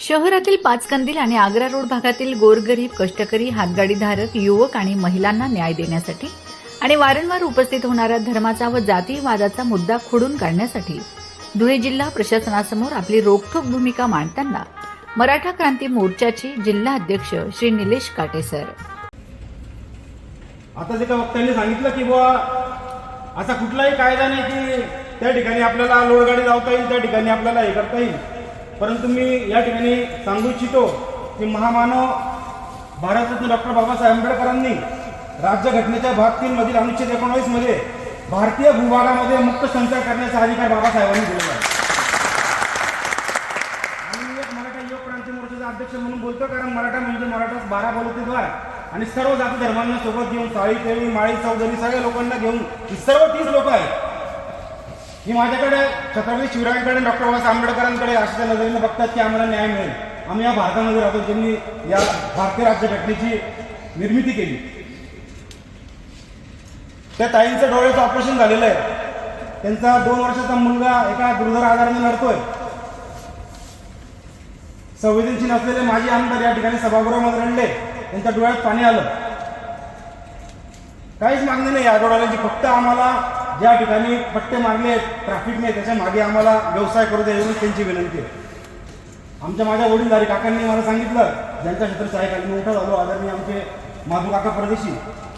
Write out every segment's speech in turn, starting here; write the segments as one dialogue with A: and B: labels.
A: शहरातील पाचकंदील आणि आग्रा रोड भागातील गोरगरीब कष्टकरी हातगाडीधारक युवक आणि महिलांना न्याय देण्यासाठी आणि वारंवार उपस्थित होणारा धर्माचा व जातीवादाचा मुद्दा खोडून काढण्यासाठी धुळे जिल्हा प्रशासनासमोर आपली रोखठोक भूमिका मांडताना मराठा क्रांती मोर्चाचे जिल्हा अध्यक्ष श्री निलेश काटे सर.
B: आता जे का वक्त्यांनी सांगितलं की बुवा असा कुठलाही कायदा नाही की त्या ठिकाणी आपल्याला लोडगाडी लावता येईल त्या ठिकाणी आपल्याला हे करता येईल. परंतु मी या ठिकाणी सांगू इच्छितो की महामानव भारतरत्न डॉक्टर बाबासाहेब आंबेडकरांनी राज्यघटनेच्या भाग तीन मधील अनुच्छेद एकोणावीसमध्ये भारतीय भूभागामध्ये मुक्त संचार करण्याचा अधिकार बाबासाहेबांनी दिलेला आहे. एक मराठा युवक क्रांती मोर्चाचा अध्यक्ष म्हणून बोलतो कारण मराठा म्हणजे मराठा बारा बोलते द्वार. आणि सर्व जाती धर्मांना सोबत घेऊन साळी केळी माळी चौधरी सगळ्या लोकांना घेऊन ही सर्व तीस लोक आहेत. ही माझ्याकडे छत्रपती शिवरायांकडे डॉक्टर बाबासाहेब आंबेडकरांकडे अशा नजरेने बघतात की आम्हाला न्याय मिळेल. आम्ही या भारतामध्ये राहतो ज्यांनी या भारतीय राज्यघटनेची निर्मिती केली. त्या ताईंचं डोळ्याचं ऑपरेशन झालेलं आहे. त्यांचा दोन वर्षाचा मुलगा एका दुर्धर आजाराने लढतोय संवेदनशील असलेले माजी आमदार या ठिकाणी सभागृहामध्ये रडले. त्यांच्या डोळ्यात पाणी आलं. काहीच मागणी नाही या आठवड्याची फक्त आम्हाला ज्या ठिकाणी पट्टे मारले ट्रॅफिकने त्याच्यामागे आम्हाला व्यवसाय करू द्या एवढीच त्यांची विनंती आहे. आमच्या माझ्या वडीलधारी काकांनी मला सांगितलं ज्यांच्या क्षेत्रात आहे मी मोठा झालो आदरणीय आमचे माधू काका परदेशी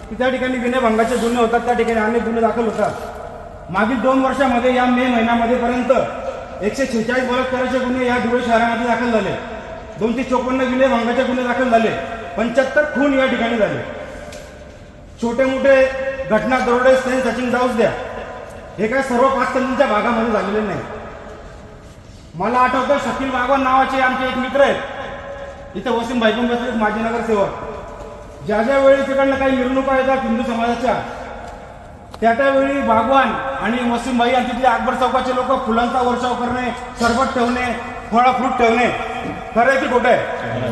B: की त्या ठिकाणी विनयभंगाचे गुन्हे होतात त्या ठिकाणी अनेक गुन्हे दाखल होतात. मागील दोन वर्षामध्ये या मे महिन्यामध्ये पर्यंत एकशे शेहेचाळीस बलात्काराचे गुन्हे या धुळे शहरामध्ये दाखल झाले. दोनशे चोपन्न विनयभंगाचे गुन्हे दाखल झाले. पंच्याहत्तर खून या ठिकाणी झाले. छोटे मोठे घटना दरोडे सेन सचिन जाऊच द्या. हे काय सर्व पाच कंदीच्या भागामध्ये झालेले नाही. मला आठवतं शकील बागवान नावाचे आमचे एक मित्र आहेत. इथे वसीम भाईकून बसले माजी नगरसेवक. ज्या ज्या वेळी तिकडनं काही मिरवणुका येतात हिंदू समाजाच्या त्या त्यावेळी बागवान आणि वसीमभाई आणि तिथले अकबर चौकाचे लोक फुलांचा वर्षाव करणे सरबत ठेवणे फळा फ्रूट ठेवणे. खरं की खोटं आहे?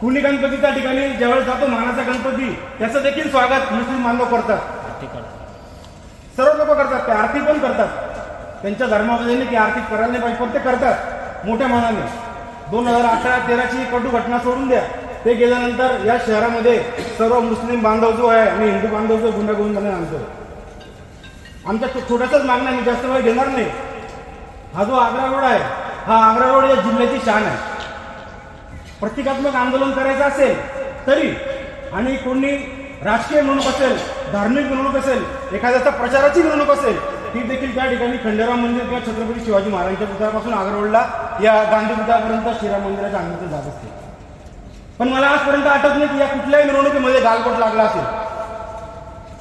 B: कुणी गणपती त्या ठिकाणी ज्यावेळेस जातो मानाचा गणपती त्याचं देखील स्वागत मुस्लिम बांधव करतात. सर्व लोक करतात ते आरती पण करतात. त्यांच्या धर्मामध्ये नाही की आरती करायला नाही पाहिजे पण ते करतात. मोठ्या मनाने. दोन हजार अठरा तेराची कटू घटना सोडून द्या. ते गेल्यानंतर या शहरामध्ये सर्व मुस्लिम बांधव जो आहे आणि हिंदू बांधव जो गुन्हा झाले आमचं. आणतो आमच्या छोट्याचंच छोट्याचाच मागणं आहे, मी जास्त वेळ घेणार नाही. हा जो आग्रा रोड आहे हा आग्रा रोड या जिल्ह्याची शान आहे. प्रतिकात्मक आंदोलन करायचं असेल तरी आणि कोणी राजकीय म्हणून असेल धार्मिक मिरवणूक असेल एखाद्याचा प्रचाराची मिरवणूक असेल ती देखील त्या ठिकाणी खंडेराव मंदिर किंवा छत्रपती शिवाजी महाराजांच्या पुतळ्यापासून आगरवडला या गांधी पुतळ्यापर्यंत श्रीराम मंदिराच्या अंगात जात असते. पण मला आजपर्यंत आठवत नाही की या कुठल्याही मिरवणुकीमध्ये गालबोट लागला असेल.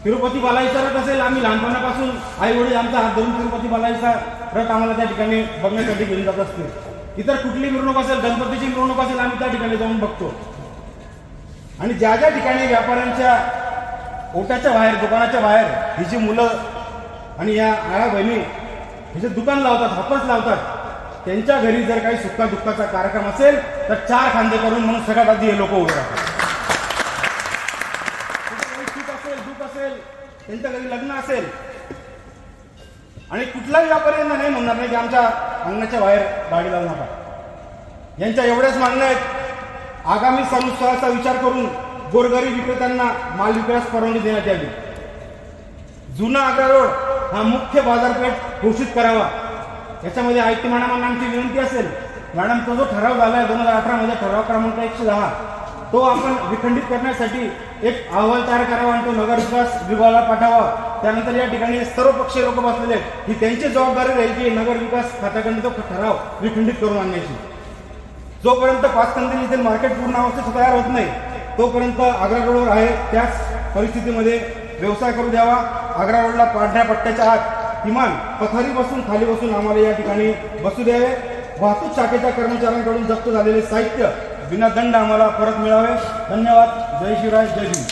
B: तिरुपती बालाजीचा रथ असेल आम्ही लहानपणापासून आई वडील आमचा हात धरून तिरुपती बालाजीचा रथ आम्हाला त्या ठिकाणी बघण्यासाठी घेऊन जात असते. इतर कुठली मिरवणूक असेल गणपतीची मिरवणूक असेल आम्ही त्या ठिकाणी जाऊन बघतो. आणि ज्या ज्या ठिकाणी व्यापाऱ्यांच्या ओट्याच्या बाहेर दुकानाच्या बाहेर ही जी मुलं आणि या आळा बहिणी हे जे दुकान लावतात हापस लावतात त्यांच्या घरी जर काही सुक्का दुःखाचा कार्यक्रम असेल तर चार खांदे करून म्हणून सगळ्यात आधी हे लोक उभे राहतात. असेल त्यांच्या घरी लग्न असेल आणि कुठलाही व्यापारी नाही म्हणणार नाही की आमच्या अंगणाच्या बाहेर गाडी लावू नका. यांच्या एवढ्याच मागण्या आहेत. आगामी संस्थाचा विचार करून गोरगरीब विक्रेत्यांना माल विक्रेस परवानगी देण्यात यावी. जुना आग्रा रोड हा मुख्य बाजारपेठ घोषित करावा. याच्यामध्ये आयटी मॅडमांना आमची विनंती असेल. मॅडम तो जो ठराव झाला आहे दोन हजार अठरामध्ये ठराव क्रमांक एकशे दहा तो आपण विखंडित करण्यासाठी एक अहवाल तयार करावा आणि तो नगर विकास विभागाला पाठावा त्यानंतर या ठिकाणी सर्व पक्षीय लोक बसलेले आहेत. ही त्यांची जबाबदारी राहील की नगर विकास खात्याकडून तो ठराव विखंडित करून आणण्याची. जोपर्यंत पाच कंदील इथे मार्केट पूर्ण अवस्थेत तयार होत नाही तोपर्यंत आग्रा रोडवर आहे. त्याच परिस्थितीमध्ये व्यवसाय करू द्यावा. आग्रा रोडला पांढऱ्या पट्ट्याच्या आत किमान पथारी बसून खाली बसून आम्हाला या ठिकाणी बसू द्यावे. वाहतूक शाखेच्या कर्मचाऱ्यांकडून जप्त झालेले साहित्य विना दंड आम्हाला परत मिळावे. धन्यवाद. जय शिवराय जय भीम